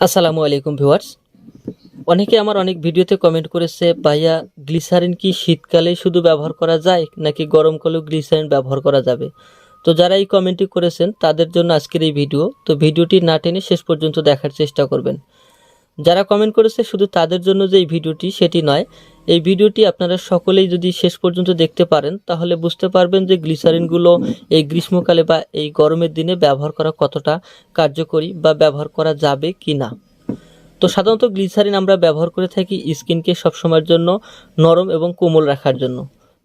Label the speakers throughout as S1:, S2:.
S1: আসসালামু আলাইকুম ভিউয়ার্স। অনেকে আমার অনেক ভিডিওতে কমেন্ট করেছে, ভাইয়া গ্লিসারিন কি শীতকালে শুধু ব্যবহার করা যায় নাকি গরমকালেও গ্লিসারিন ব্যবহার করা যাবে? তো যারা এই কমেন্টটি করেছেন, তাদের জন্য আজকের এই ভিডিও তো ভিডিওটি না টেনে শেষ পর্যন্ত দেখার চেষ্টা করবেন। যারা কমেন্ট করেছে, শুধু তাদের জন্য যে এই ভিডিওটি সেটি নয় এই ভিডিওটি আপনারা সকলেই যদি শেষ পর্যন্ত দেখতে পারেন, তাহলে বুঝতে পারবেন যে গ্লিসারিনগুলো এই গ্রীষ্মকালে বা এই গরমের দিনে ব্যবহার করা কতটা কার্যকরী বা ব্যবহার করা যাবে কি না। তো সাধারণত গ্লিসারিন আমরা ব্যবহার করে থাকি স্কিনকে সবসময়ের জন্য, নরম এবং কোমল রাখার জন্য।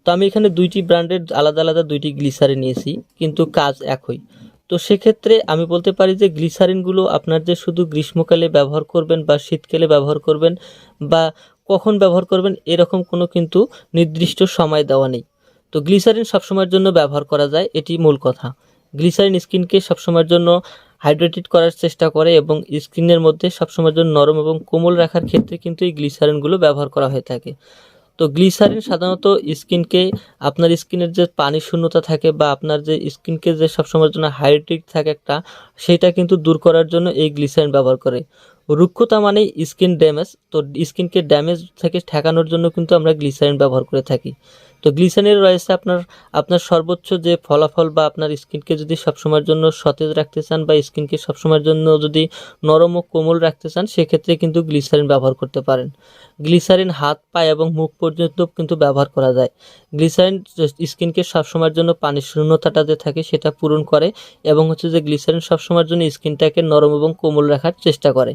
S1: তো আমি এখানে দুইটি ব্র্যান্ডের আলাদা আলাদা দুইটি গ্লিসারিন নিয়েছি, কিন্তু কাজ একই। তো সেক্ষেত্রে আমি বলতে পারি যে গ্লিসারিনগুলো আপনার যে শুধু গ্রীষ্মকালে ব্যবহার করবেন বা শীতকালে ব্যবহার করবেন বা কখন ব্যবহার করবেন এরকম কোনো কিন্তু নির্দিষ্ট সময় দেওয়া নেই। তো গ্লিসারিন সবসময়ের জন্য ব্যবহার করা যায়, এটি মূল কথা। গ্লিসারিন স্কিনকে সবসময়ের জন্য হাইড্রেটেড করার চেষ্টা করে এবং স্কিনের মধ্যে সবসময়ের জন্য নরম এবং কোমল রাখার ক্ষেত্রে কিন্তু এই গ্লিসারিনগুলো ব্যবহার করা হয়ে থাকে। তো গ্লিসারিন সাধারণত স্কিনকে, আপনার স্কিনের যে পানি শূন্যতা থাকে বা আপনার যে স্কিনকে যে সবসময়ের জন্য হাইড্রেট থাকে একটা, সেটা কিন্তু দূর করার জন্য এই গ্লিসারিন ব্যবহার করে। রুক্ষতা মানে স্কিন ড্যামেজ তো স্কিনকে ড্যামেজ থেকে ঠেকানোর জন্য কিন্তু আমরা গ্লিসারিন ব্যবহার করে থাকি। তো গ্লিসারিনের রয়েছে আপনার আপনার সর্বোচ্চ যে ফলাফল বা আপনার স্কিনকে যদি সবসময়ের জন্য সতেজ রাখতে চান বা স্কিনকে সবসময়ের জন্য যদি নরম ও কোমল রাখতে চান, সেক্ষেত্রে কিন্তু গ্লিসারিন ব্যবহার করতে পারেন। গ্লিসারিন হাত পা এবং মুখ পর্যন্ত কিন্তু ব্যবহার করা যায়। গ্লিসারিন স্কিনকে সবসময়ের জন্য পানির শূন্যতাটা যে থাকে সেটা পূরণ করে এবং হচ্ছে যে গ্লিসারিন সবসময়ের জন্য স্কিনটাকে নরম এবং কোমল রাখার চেষ্টা করে।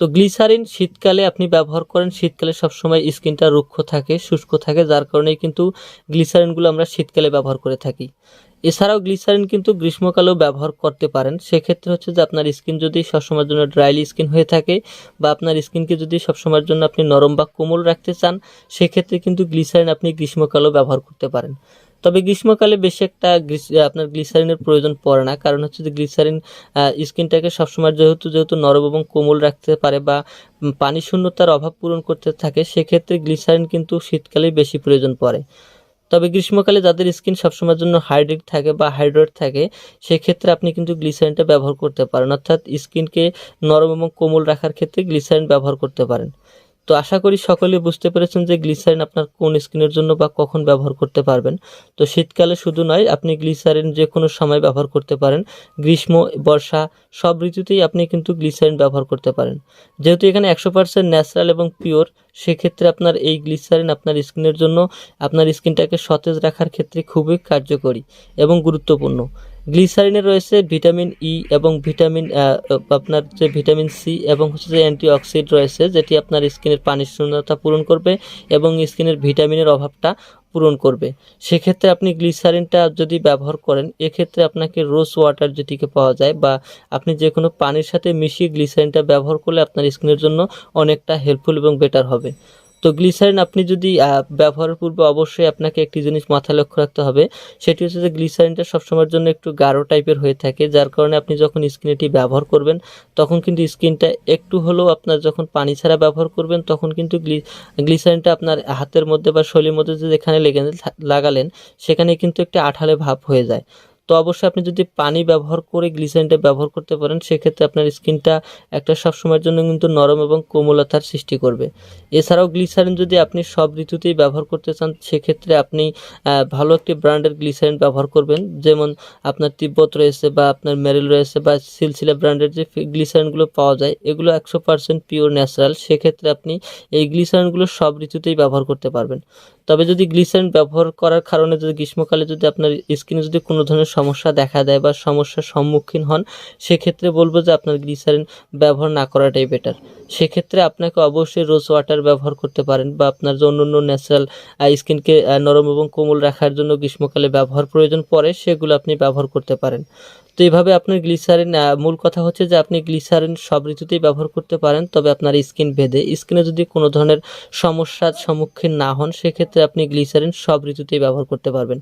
S1: তো গ্লিসারিন শীতকালে আপনি ব্যবহার করেন, শীতকালে সবসময় স্কিনটা রুক্ষ থাকে, শুষ্ক থাকে, যার কারণেই কিন্তু গ্লিসারিনগুলো আমরা শীতকালে ব্যবহার করে থাকি। এছাড়াও গ্লিসারিন কিন্তু গ্রীষ্মকালেও ব্যবহার করতে পারেন। সেক্ষেত্রে হচ্ছে যে আপনার স্কিন যদি সবসময়ের জন্য ড্রাইলি স্কিন হয়ে থাকে বা আপনার স্কিনকে যদি সবসময়ের জন্য আপনি নরম বা কোমল রাখতে চান, সেক্ষেত্রে কিন্তু গ্লিসারিন আপনি গ্রীষ্মকালেও ব্যবহার করতে পারেন। তবে গ্রীষ্মকালে বেশি একটা আপনার গ্লিসারিনের প্রয়োজন পড়ে না। কারণ হচ্ছে যে গ্লিসারিন স্কিনটাকে সবসময় যেহেতু যেহেতু নরম এবং কোমল রাখতে পারে বা পানি শূন্যতার অভাব পূরণ করতে থাকে, সেক্ষেত্রে গ্লিসারিন কিন্তু শীতকালেই বেশি প্রয়োজন পড়ে। তবে গ্রীষ্মকালে যাদের স্কিন সবসময়ের জন্য হাইড্রেট থাকে বা হাইড্রেট থাকে, সেক্ষেত্রে আপনি কিন্তু গ্লিসারিনটা ব্যবহার করতে পারেন। অর্থাৎ স্কিনকে নরম এবং কোমল রাখার ক্ষেত্রে গ্লিসারিন ব্যবহার করতে পারেন। তো আশা করি সকলে বুঝতে পেরেছেন যে গ্লিসারিন আপনার কোন স্কিনের জন্য বা কখন ব্যবহার করতে পারবেন। তো শীতকালে শুধু নয়, আপনি গ্লিসারিন যে কোনো সময় ব্যবহার করতে পারেন। গ্রীষ্ম, বর্ষা, সব ঋতুতেই আপনি কিন্তু গ্লিসারিন ব্যবহার করতে পারেন। যেহেতু এখানে একশো পার্সেন্ট ন্যাচারাল এবং পিওর, সেক্ষেত্রে আপনার এই গ্লিসারিন আপনার স্কিনের জন্য, আপনার স্কিনটাকে সতেজ রাখার ক্ষেত্রে খুবই কার্যকরী এবং গুরুত্বপূর্ণ। গ্লিসারিনে রয়েছে ভিটামিন ই এবং ভিটামিন আপনার যে ভিটামিন সি এবং হচ্ছে যে অ্যান্টিঅক্সিড রয়েছে, যেটি আপনার স্কিনের পানির শূন্যতা পূরণ করবে এবং স্কিনের ভিটামিনের অভাবটা পূরণ করবে। সেক্ষেত্রে আপনি গ্লিসারিনটা যদি ব্যবহার করেন, এক্ষেত্রে আপনাকে রোজ ওয়াটার যেটিকে পাওয়া যায় বা আপনি যে কোনো পানির সাথে মিশিয়ে গ্লিসারিনটা ব্যবহার করলে আপনার স্কিনের জন্য অনেকটা হেল্পফুল এবং বেটার হবে। তো গ্লিসারিন আপনি যদি ব্যবহারের পূর্বে অবশ্যই আপনাকে একটি জিনিস মাথায় লক্ষ্য রাখতে হবে, সেটি হচ্ছে যে গ্লিসারিনটা সবসময়ের জন্য একটু গাঢ় টাইপের হয়ে থাকে, যার কারণে আপনি যখন স্কিনে এটি ব্যবহার করবেন, তখন কিন্তু স্কিনটা একটু হলেও আপনার যখন পানি ছাড়া ব্যবহার করবেন, তখন কিন্তু গ্লি গ্লিসারিনটা আপনার হাতের মধ্যে বা শরীরের মধ্যে যেখানে লেগে লাগালেন, সেখানে কিন্তু একটি আঠালে ভাব হয়ে যায়। তো অবশ্যই আপনি যদি পানি ব্যবহার করে গ্লিসারিনটা ব্যবহার করতে পারেন, সেক্ষেত্রে আপনার স্কিনটা একটা সবসময়ের জন্য কিন্তু নরম এবং কোমলতার সৃষ্টি করবে। এছাড়াও গ্লিসারিন যদি আপনি সব ঋতুতেই ব্যবহার করতে চান, সেক্ষেত্রে আপনি ভালো একটি ব্র্যান্ডের গ্লিসারিন ব্যবহার করবেন। যেমন আপনার তিব্বত রয়েছে বা আপনার মেরিল রয়েছে বা সিলসিলা ব্র্যান্ডের যে গ্লিসারিনগুলো পাওয়া যায়, এগুলো একশো পার্সেন্ট পিওর ন্যাচারাল। সেক্ষেত্রে আপনি এই গ্লিসারিনগুলো সব ঋতুতেই ব্যবহার করতে পারবেন। তবে যদি গ্লিসারিন ব্যবহার করার কারণে যদি গ্রীষ্মকালে যদি আপনার স্কিনে যদি কোনো ধরনের সমস্যা দেখা দেয় বা সমস্যার সম্মুখীন হন, সেক্ষেত্রে বলব যে আপনার গ্লিসারিন ব্যবহার না করাটাই বেটার সেক্ষেত্রে আপনাকে অবশ্যই রোজ ওয়াটার ব্যবহার করতে পারেন বা আপনার যে অন্য অন্য ন্যাচারাল স্কিনকে নরম এবং কোমল রাখার জন্য গ্রীষ্মকালে ব্যবহার প্রয়োজন পড়ে, সেগুলো আপনি ব্যবহার করতে পারেন। তো এইভাবে আপনার গ্লিসারিন মূল কথা হচ্ছে যে আপনি গ্লিসারিন সব ঋতুতেই ব্যবহার করতে পারেন, তবে আপনার স্কিন ভেদে। স্কিনে যদি কোনো ধরনের সমস্যার সম্মুখীন না হন, সেক্ষেত্রে আপনি গ্লিসারিন সব ঋতুতেই ব্যবহার করতে পারবেন।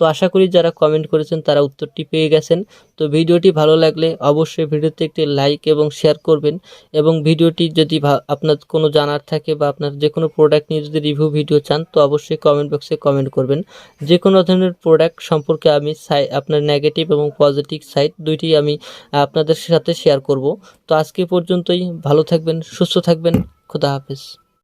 S1: তো আশা করি যারা কমেন্ট করেছেন, তারা উত্তরটি পেয়ে গেছেন। তো ভিডিওটি ভালো লাগলে অবশ্যই ভিডিওতে একটি লাইক এবং শেয়ার করবেন এবং ভিডিওটি যদি আপনার কোনো জানার থাকে বা আপনার যে কোনো প্রোডাক্ট নিয়ে যদি রিভিউ ভিডিও চান, তো অবশ্যই কমেন্ট বক্সে কমেন্ট করবেন। যে কোনো ধরনের প্রোডাক্ট সম্পর্কে আমি আপনার নেগেটিভ এবং পজিটিভ সাইট দুইটি আমি আপনাদের সাথে শেয়ার করব। তো আজকে পর্যন্তই, ভালো থাকবেন, সুস্থ থাকবেন, খুদা হাফেজ।